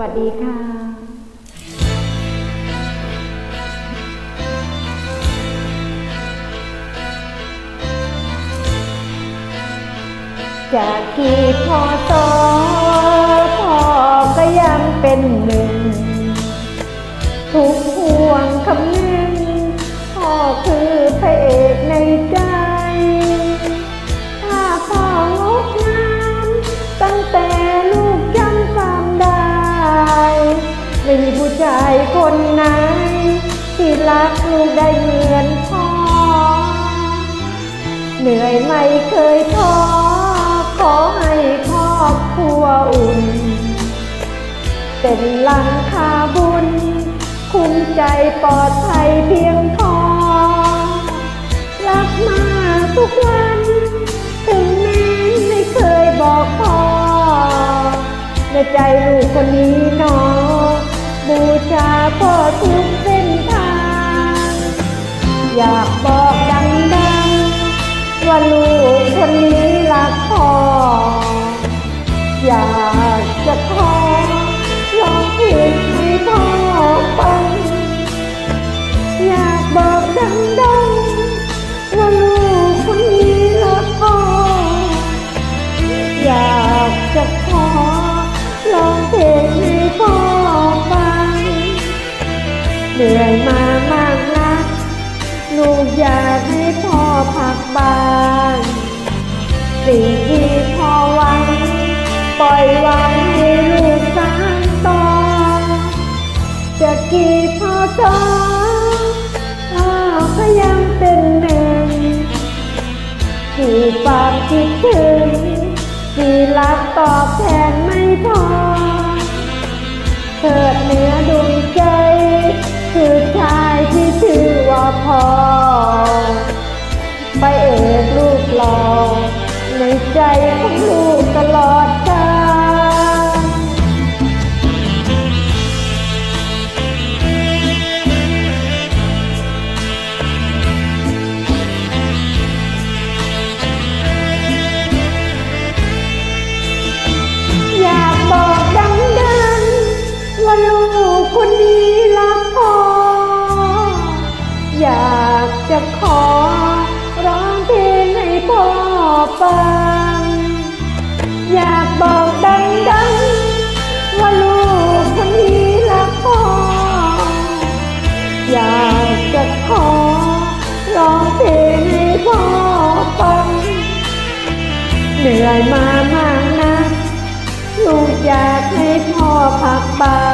วัสดีค่ะจากกี่พอสอพ่อก็ยังเป็นหนึ่ง คนไหน ที่รักลูกได้เหมือนพ่อ เหนื่อยไม่เคยท้อขอให้ครอบครัวอุ่น เป็นหลังคาบุญ คุ้มใจปลอดภัยเพียงพอ รักมาทุกวัน ถึงแม้ไม่เคยบอกพ่อในใจลูกคนนี้นอ บูชาพ่อทุกเส้นทาง อยากบอกดังๆ ว่าลูกคนนี้รักพ่อ อยากจะขอลองผิดให้พ่อฟังอยาก เหนื่อยมามากนักลูกอยากให้พ่อพักบ้านสิ่งที่พ่อหวังปล่อยวางให้ลูกสานต่อจะกี่พ่อจอพ่อก็ยังเป็นหนึ่งที่ฝากคิดถึงที่รักตอบแทน คนนี้รักพ่ออยากจะขอร้องเพลงให้พ่อฟัง อยากบอกดังๆว่าลูกคนนี้รักพ่ออยากจะขอร้องเพลงให้พ่อฟัง เหนื่อยมามากนะ ลูกอยากให้พ่อพักบ้าง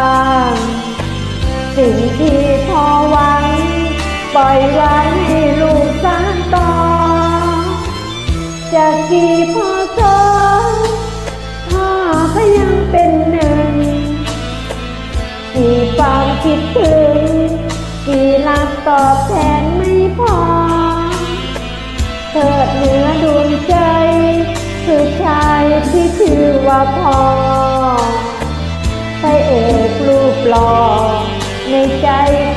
สิ่งที่พ่อหวัง ปล่อยไว้ให้ลูกสานต่อ จากกี่พ่อสอนพ่อก็ยังเป็นหนึ่ง กี่ความคิดถึง กี่รักตอบแทนไม่พอเถิดเหนือดวงใจ คือชายที่ชื่อว่าพ่อไปเอกรูปหล่อ ในใจ